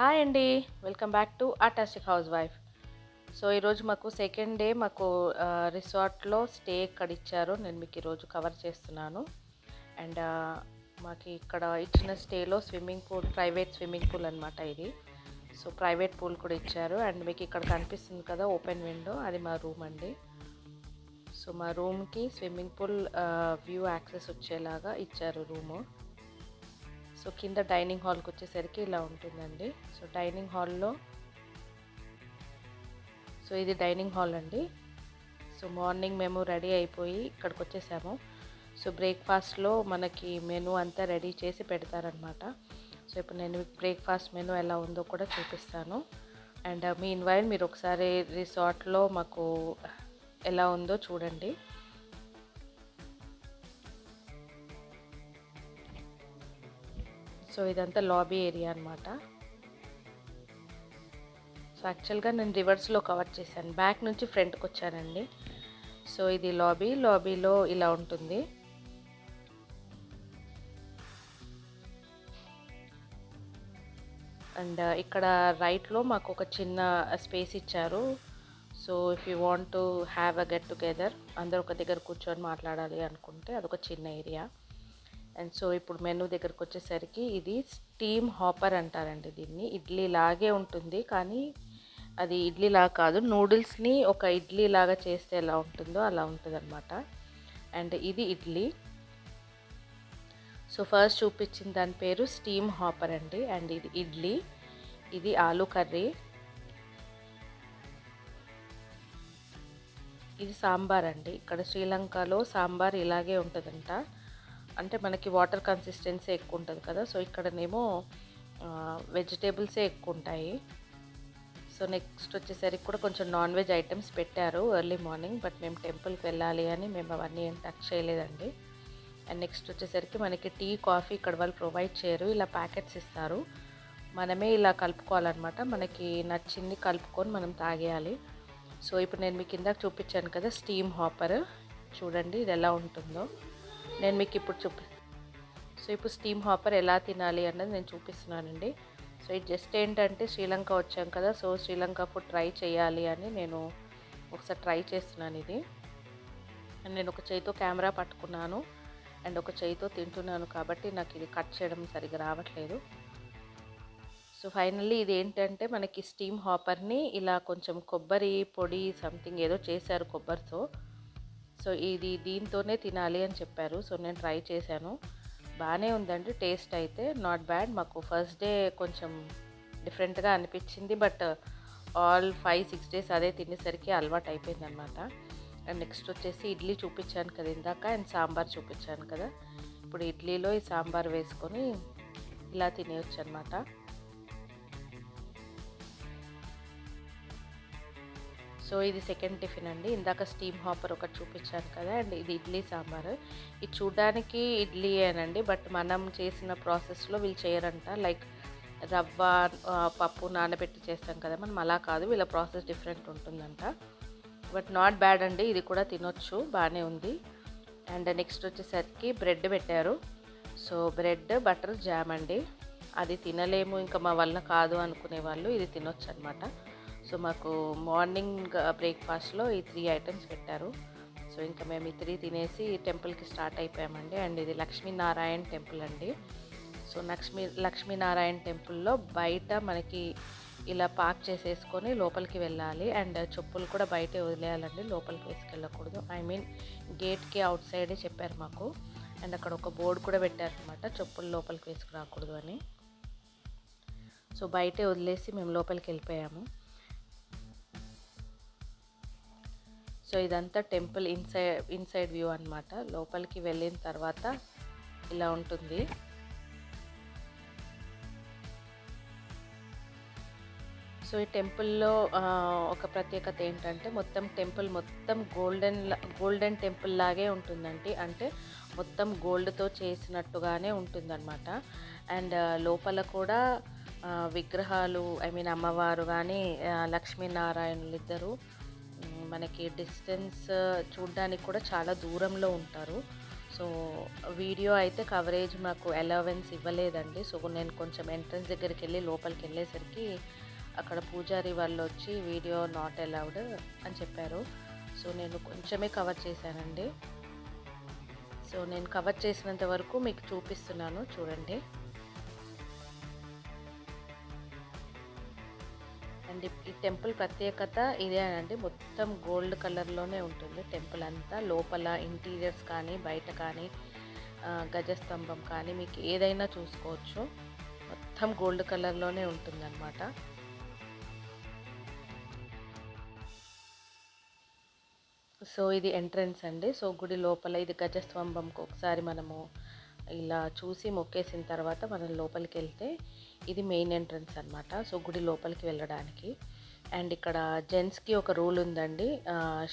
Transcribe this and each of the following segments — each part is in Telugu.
హాయ్ అండి. Welcome back to artistic housewife so ఈరోజు మాకు సెకండ్ డే మాకు రిసార్ట్లో స్టే ఎక్కడ ఇచ్చారో నేను మీకు ఈరోజు కవర్ చేస్తున్నాను. అండ్ మాకు ఇక్కడ ఇచ్చిన స్టేలో swimming pool private swimming pool అనమాట ఇది. సో ప్రైవేట్ పూల్ కూడా ఇచ్చారు. అండ్ మీకు ఇక్కడ కనిపిస్తుంది కదా ఓపెన్ విండో అది మా రూమ్ అండి. సో మా రూమ్కి స్విమ్మింగ్ పూల్ వ్యూ యాక్సెస్ వచ్చేలాగా ఇచ్చారు రూము. సో కింద డైనింగ్ హాల్కి వచ్చేసరికి ఇలా ఉంటుందండి. సో డైనింగ్ హాల్లో సో ఇది డైనింగ్ హాల్ అండి. సో మార్నింగ్ మేము రెడీ అయిపోయి ఇక్కడికి వచ్చేసాము సో బ్రేక్ఫాస్ట్లో మనకి మెనూ అంతా రెడీ చేసి పెడతారనమాట సో ఇప్పుడు నేను బ్రేక్ఫాస్ట్ మెనూ ఎలా ఉందో కూడా చూపిస్తాను. అండ్ మీ ఇన్వైల్ మీరు ఒకసారి రిసార్ట్లో మాకు ఎలా ఉందో చూడండి. సో ఇదంతా లాబీ ఏరియా అనమాట సో యాక్చువల్గా నేను రివర్స్లో కవర్ చేశాను. బ్యాక్ నుంచి ఫ్రంట్కి వచ్చానండి. సో ఇది లాబీ లాబీలో ఇలా ఉంటుంది. అండ్ uh, ఇక్కడ రైట్లో మాకు ఒక చిన్న uh, స్పేస్ ఇచ్చారు. So if you want to have a get together అందరు ఒక దగ్గర కూర్చొని మాట్లాడాలి అనుకుంటే అదొక చిన్న ఏరియా అండ్ సో ఇప్పుడు మెనూ దగ్గరకు వచ్చేసరికి ఇది స్టీమ్ హాపర్ అంటారండి దీన్ని. ఇడ్లీ లాగే ఉంటుంది కానీ అది ఇడ్లీ లాగా కాదు. నూడిల్స్ని ఒక ఇడ్లీ లాగా చేస్తే ఎలా ఉంటుందో అలా ఉంటుంది అనమాట అండ్ ఇది ఇడ్లీ. సో ఫస్ట్ చూపించిన దాని పేరు స్టీమ్ హాపర్ అండి. అండ్ ఇది ఇడ్లీ. ఇది ఆలూ కర్రీ. ఇది సాంబార్ అండి. ఇక్కడ శ్రీలంకలో సాంబార్ ఇలాగే ఉంటుందంట. అంటే మనకి వాటర్ కన్సిస్టెన్సీ ఎక్కువ ఉంటుంది కదా సో ఇక్కడనేమో వెజిటేబుల్సే ఎక్కువ ఉంటాయి సో నెక్స్ట్ వచ్చేసరికి కూడా కొంచెం నాన్ వెజ్ ఐటమ్స్ పెట్టారు ఎర్లీ మార్నింగ్ బట్ మేము టెంపుల్కి వెళ్ళాలి అని మేము అవన్నీ ఏం టచ్ చేయలేదండి. అండ్ నెక్స్ట్ వచ్చేసరికి మనకి టీ కాఫీ ఇక్కడ వాళ్ళు ప్రొవైడ్ చేయరు ఇలా ప్యాకెట్స్ ఇస్తారు. మనమే ఇలా కలుపుకోవాలన్నమాట మనకి నచ్చింది కలుపుకొని మనం తాగేయాలి. సో ఇప్పుడు నేను మీకు ఇందాక చూపించాను కదా స్టీమ్ హాపర్ చూడండి ఇది ఎలా ఉంటుందో. నేను మీకు ఇప్పుడు చూపి సో ఇప్పుడు స్టీమ్ హాపర్ ఎలా తినాలి అన్నది నేను చూపిస్తున్నానండి. సో ఇది జస్ట్ ఏంటంటే శ్రీలంక వచ్చాం కదా సో శ్రీలంక ఫుడ్ ట్రై చేయాలి అని నేను ఒకసారి ట్రై చేస్తున్నాను ఇది. అండ్ నేను ఒక చేయితో కెమెరా పట్టుకున్నాను అండ్ ఒక చేయితో తింటున్నాను కాబట్టి నాకు ఇది కట్ చేయడం సరిగా రావట్లేదు. సో ఫైనల్లీ ఇది ఏంటంటే మనకి స్టీమ్ హాపర్ని ఇలా కొంచెం కొబ్బరి పొడి సంథింగ్ ఏదో చేశారు కొబ్బరితో. సో ఇది దీంతోనే తినాలి అని చెప్పారు. సో నేను ట్రై చేశాను. బాగానే ఉందండి టేస్ట్ అయితే. నాట్ బ్యాడ్ మాకు ఫస్ట్ డే కొంచెం డిఫరెంట్గా అనిపించింది but all five six days అదే తినేసరికి అలవాటు అయిపోయింది అనమాట అండ్ నెక్స్ట్ వచ్చేసి ఇడ్లీ చూపించాను కదా ఇందాక అండ్ సాంబార్ చూపించాను కదా. ఇప్పుడు ఇడ్లీలో ఈ సాంబార్ వేసుకొని ఇలా తినేయచ్చు అనమాట సో ఇది సెకండ్ టిఫిన్ అండి. ఇందాక స్టీమ్ హాపర్ ఒకటి చూపించాను కదా అండ్ ఇది ఇడ్లీ సాంబార్. ఇది చూడడానికి ఇడ్లీ అనండి బట్ మనం చేసిన ప్రాసెస్లో వీళ్ళు చేయరంట. లైక్ రవ్వ పప్పు నానబెట్టి చేస్తాం కదా మనం అలా కాదు. వీళ్ళ ప్రాసెస్ డిఫరెంట్ ఉంటుందంట. బట్ నాట్ బ్యాడ్ అండి ఇది కూడా తినొచ్చు బాగానే ఉంది. అండ్ నెక్స్ట్ వచ్చేసరికి బ్రెడ్ పెట్టారు. సో బ్రెడ్ బటర్ జామ్ అండి. అది తినలేము ఇంకా మా వల్ల కాదు అనుకునే వాళ్ళు ఇది తినొచ్చు అనమాట సో మాకు మార్నింగ్ బ్రేక్ఫాస్ట్లో ఈ త్రీ ఐటమ్స్ పెట్టారు. సో ఇంకా మేము ఈ త్రీ తినేసి టెంపుల్కి స్టార్ట్ అయిపోయామండి. అండ్ ఇది లక్ష్మీనారాయణ టెంపుల్ అండి. సో లక్ష్మీ లక్ష్మీనారాయణ టెంపుల్లో బయట మనకి ఇలా పార్క్ చేసేసుకొని లోపలికి వెళ్ళాలి. అండ్ చెప్పులు కూడా బయటే వదిలేయాలండి లోపలికి వేసుకెళ్ళకూడదు. ఐ మీన్ గేట్కి అవుట్ సైడే చెప్పారు మాకు. అండ్ అక్కడ ఒక బోర్డు కూడా పెట్టారనమాట చెప్పులు లోపలికి వేసుకురాకూడదు అని. సో బయటే వదిలేసి మేము లోపలికి వెళ్ళిపోయాము. సో ఇదంతా టెంపుల్ ఇన్సైడ్ ఇన్సైడ్ వ్యూ అనమాట లోపలికి వెళ్ళిన తర్వాత ఇలా ఉంటుంది. సో ఈ టెంపుల్లో ఒక ప్రత్యేకత ఏంటంటే మొత్తం టెంపుల్ మొత్తం గోల్డెన్ గోల్డెన్ టెంపుల్ లాగే ఉంటుందండి. అంటే మొత్తం గోల్డ్తో చేసినట్టుగానే ఉంటుందన్నమాట. అండ్ లోపల కూడా విగ్రహాలు ఐ మీన్ అమ్మవారు కానీ లక్ష్మీనారాయణులు ఇద్దరు మనకి డిస్టెన్స్ చూడడానికి కూడా చాలా దూరంలో ఉంటారు. సో వీడియో అయితే కవరేజ్ మాకు అలవెన్స్ ఇవ్వలేదండి. సో నేను కొంచెం ఎంట్రన్స్ దగ్గరికి వెళ్ళి లోపలికి వెళ్ళేసరికి అక్కడ పూజారి వాళ్ళు వచ్చి వీడియో నాట్ అలౌడ్ అని చెప్పారు. సో నేను కొంచెమే కవర్ చేశానండి. సో నేను కవర్ చేసినంత వరకు మీకు చూపిస్తున్నాను. చూడండి. అండ్. ఈ టెంపుల్ ప్రత్యేకత ఇదే అండి మొత్తం గోల్డ్ కలర్లోనే ఉంటుంది. టెంపుల్ అంతా లోపల ఇంటీరియర్స్ కానీ బయట కానీ గజస్తంభం కానీ మీకు ఏదైనా చూసుకోవచ్చు. మొత్తం గోల్డ్ కలర్లోనే ఉంటుందన్నమాట. సో ఇది ఎంట్రన్స్ అండి. సో గుడి లోపల ఇది గజస్తంభంకి ఒకసారి మనము ఇలా చూసి మొక్కేసిన తర్వాత మనం లోపలికి వెళ్తే ఇది మెయిన్ ఎంట్రన్స్ అనమాట సో గుడి లోపలికి వెళ్ళడానికి. అండ్ ఇక్కడ జెంట్స్కి ఒక రూల్ ఉందండి.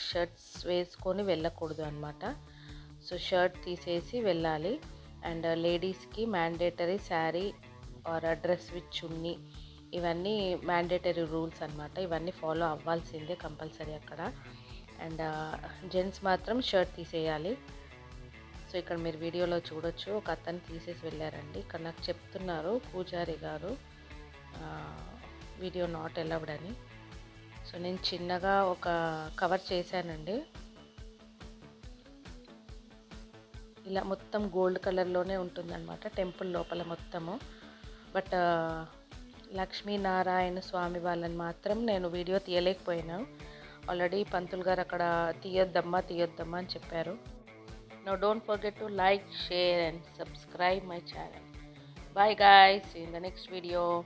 షర్ట్స్ వేసుకొని వెళ్ళకూడదు అనమాట సో షర్ట్ తీసేసి వెళ్ళాలి. అండ్ లేడీస్కి mandatory saree or dress with chunni ఇవన్నీ మ్యాండేటరీ రూల్స్ అనమాట ఇవన్నీ ఫాలో అవ్వాల్సిందే కంపల్సరీ అక్కడ. అండ్ జెంట్స్ మాత్రం షర్ట్ తీసేయాలి. సో ఇక్కడ మీరు వీడియోలో చూడొచ్చు. ఒక అతను తీసేసి వెళ్ళారండి. ఇక్కడ నాకు చెప్తున్నారు పూజారి గారు వీడియో నాట్ అలౌడ్ అని. సో నేను చిన్నగా ఒక కవర్ చేశానండి. ఇలా మొత్తం గోల్డ్ కలర్లోనే ఉంటుందన్నమాట టెంపుల్ లోపల మొత్తము. బట్ లక్ష్మీనారాయణ స్వామి వాళ్ళని మాత్రం నేను వీడియో తీయలేకపోయాను. ఆల్రెడీ పంతులు గారు అక్కడ తీయొద్దమ్మా తీయొద్దమ్మా అని చెప్పారు. Now don't forget to like, share and subscribe my channel. Bye guys, see you in the next video.